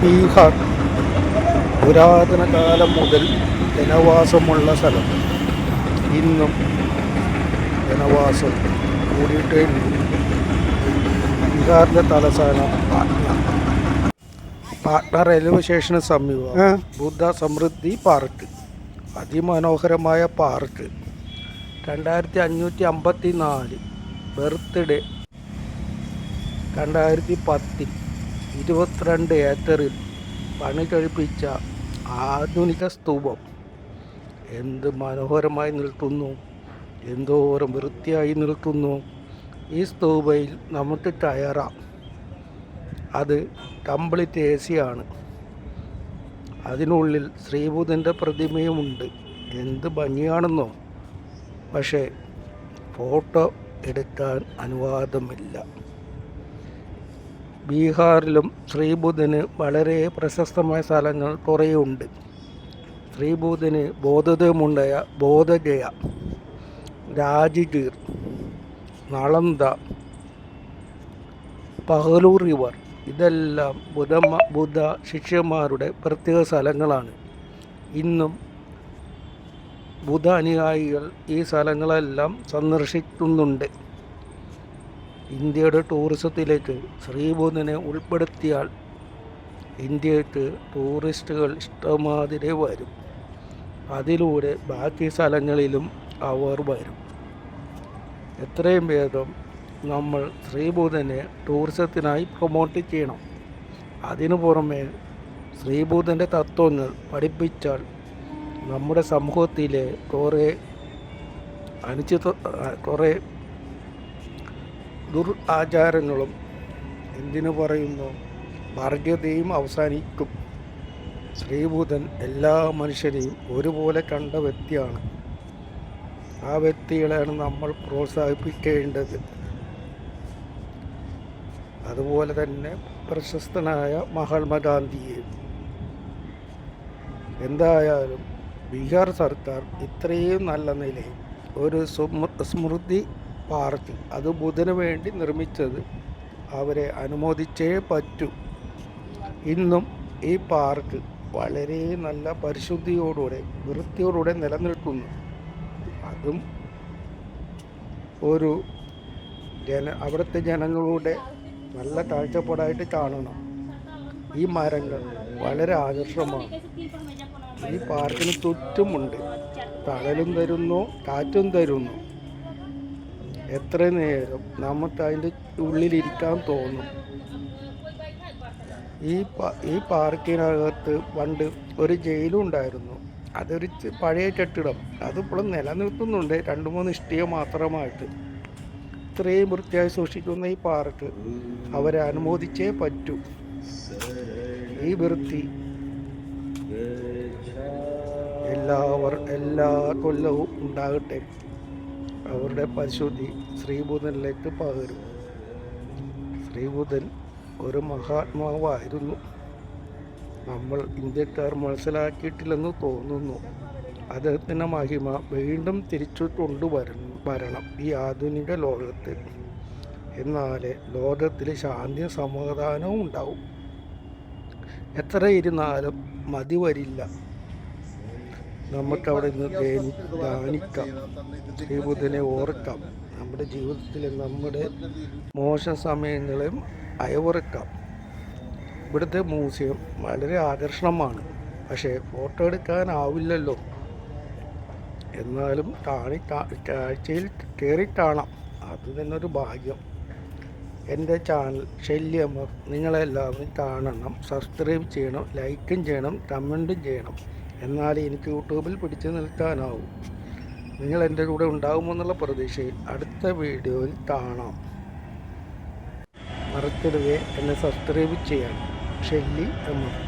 ബീഹാർ. പുരാതന കാലം മുതൽ ജനവാസമുള്ള സ്ഥലം. ഇന്നും ജനവാസം കൂടിയിട്ടേ ഉള്ളൂ. ബീഹാറിന്റെ തലസ്ഥാനം പാട്ന. പാട്ന റെയിൽവേ സ്റ്റേഷന് സമീപം ബുദ്ധ സമൃദ്ധി പാർക്ക് അതിമനോഹരമായ പാർക്ക് രണ്ടായിരത്തി അഞ്ഞൂറ്റി അമ്പത്തി നാല് ബർത്ത്ഡേ രണ്ടായിരത്തി പത്തിൽ ഇരുപത്തിരണ്ട് ഏക്കറിൽ പണി കഴിപ്പിച്ച ആധുനിക സ്തൂപം എന്ത് മനോഹരമായി നിൽക്കുന്നു എന്തോരം വൃത്തിയായി നിൽക്കുന്നു. ഈ സ്തൂപയിൽ നമുക്ക് കയറാം. അത് കംപ്ലീറ്റ് എ ആണ് അതിനുള്ളിൽ ശ്രീബുധന്റെ പ്രതിമയുമുണ്ട്. എന്ത് ഭംഗിയാണെന്നോ. പക്ഷേ ഫോട്ടോ എടുക്കാൻ അനുവാദമില്ല. ബീഹാറിലും ശ്രീബുധന് വളരെ പ്രശസ്തമായ സ്ഥലങ്ങൾ കുറേയുണ്ട്. ശ്രീബുധന് ബോധതമുണ്ടായ ബോധഗയ രാജഗീർ നളന്ദ പഹലൂർ റിവർ ഇതെല്ലാം ബുധമ ബുദ്ധ ശിഷ്യന്മാരുടെ പ്രത്യേക സ്ഥലങ്ങളാണ്. ഇന്നും ബുധ അനുയായികൾ ഈ സ്ഥലങ്ങളെല്ലാം സന്ദർശിക്കുന്നുണ്ട്. ഇന്ത്യയുടെ ടൂറിസത്തിലേക്ക് ശ്രീബുധനെ ഉൾപ്പെടുത്തിയാൽ ഇന്ത്യയ്ക്ക് ടൂറിസ്റ്റുകൾ ഇഷ്ടമാതിരി വരും. അതിലൂടെ ബാക്കി സ്ഥലങ്ങളിലും അവർ വരും. എത്രയും വേഗം നമ്മൾ ശ്രീബുധനെ ടൂറിസത്തിനായി പ്രൊമോട്ട് ചെയ്യണം. അതിനു പുറമെ ശ്രീബുധന്റെ തത്വങ്ങൾ പഠിപ്പിച്ചാൽ നമ്മുടെ സമൂഹത്തിലെ കുറേ അനിശ്ചിത കുറേ ദുർ ആചാരങ്ങളും എന്തിനു പറയുന്നു? ഭാർഗ്യതയും അവസാനിക്കും. ശ്രീബുധൻ എല്ലാ മനുഷ്യരെയും ഒരുപോലെ കണ്ട വ്യക്തിയാണ്. ആ വ്യക്തികളെയാണ് നമ്മൾ പ്രോത്സാഹിപ്പിക്കേണ്ടത്. അതുപോലെ തന്നെ പ്രശസ്തനായ മഹാത്മാഗാന്ധിയെ എന്തായാലും ബീഹാർ സർക്കാർ ഇത്രയും നല്ല നിലയിൽ ഒരു സുമ- സ്മൃതി പാർക്ക് അത് ബുധന് വേണ്ടി നിർമ്മിച്ചത് അവരെ അനുമോദിച്ചേ പറ്റൂ. ഇന്നും ഈ പാർക്ക് വളരെ നല്ല പരിശുദ്ധിയോടുകൂടെ വൃത്തിയോടുകൂടെ നിലനിൽക്കുന്നു. അതും ഒരു ജന അവിടുത്തെ ജനങ്ങളുടെ നല്ല കാഴ്ചപ്പാടായിട്ട് കാണണം. ഈ മരങ്ങൾ വളരെ ആകർഷമാണ് ഈ പാർക്കിന് ചുറ്റുമുണ്ട്. തണലും തരുന്നു കാറ്റും തരുന്നു. എത്ര നേരം നമുക്ക് അതിന്റെ ഉള്ളിലിരിക്കാൻ തോന്നും. ഈ ഈ പാർക്കിനകത്ത് പണ്ട് ഒരു ജയിലും ഉണ്ടായിരുന്നു. അതൊരു പഴയ കെട്ടിടം. അതിപ്പോഴും നിലനിർത്തുന്നുണ്ട്. രണ്ട് മൂന്ന് ഇഷ്ടിക മാത്രമായിട്ട്. ഇത്രയും വൃത്തിയായി സൂക്ഷിക്കുന്ന ഈ പാർക്ക് അവരെ അനുമോദിച്ചേ പറ്റൂ. ഈ വൃത്തി എല്ലാവർ എല്ലാ കൊല്ലവും ഉണ്ടാകട്ടെ. അവരുടെ പരിശുദ്ധി ശ്രീബുധനിലേക്ക് പകരും. ശ്രീബുധൻ ഒരു മഹാത്മാവായിരുന്നു. നമ്മൾ ഇന്ത്യക്കാർ മനസ്സിലാക്കിയിട്ടില്ലെന്ന് തോന്നുന്നു. അദ്ദേഹത്തിന്റെ മഹിമ വീണ്ടും തിരിച്ചു കൊണ്ടുവരണം വരണം ഈ ആധുനിക ലോകത്ത്. എന്നാലേ ലോകത്തിൽ ശാന്തിയും സമാധാനവും ഉണ്ടാവും. എത്ര ഇരുന്നാലും മതി വരില്ല. നമുക്കവിടെ നിന്ന് ധ്യാനി ഈ ശ്രീബുദ്ധനെ ഓർക്കാം. നമ്മുടെ ജീവിതത്തിൽ നമ്മുടെ മോശ സമയങ്ങളെയും അയവുറക്കാം. ഇവിടുത്തെ മ്യൂസിയം വളരെ ആകർഷണമാണ്. പക്ഷേ ഫോട്ടോ എടുക്കാനാവില്ലല്ലോ. എന്നാലും കാണി കാഴ്ചയിൽ കയറി കാണാം. അത് തന്നെ ഒരു ഭാഗ്യം. എന്റെ ചാനൽ ശല്യമർ നിങ്ങളെല്ലാവരും കാണണം. സബ്സ്ക്രൈബ് ചെയ്യണം ലൈക്കും ചെയ്യണം കമന്റും ചെയ്യണം. എന്നാലേ എനിക്ക് യൂട്യൂബിൽ പിടിച്ചു നിൽക്കാനാവും. നിങ്ങൾ എന്റെ കൂടെ ഉണ്ടാകുമെന്നുള്ള പ്രതീക്ഷയിൽ അടുത്ത വീഡിയോയിൽ കാണാം. മറക്കരുത് എന്നെ സബ്സ്ക്രൈബ് ചെയ്യണം. Shelly M F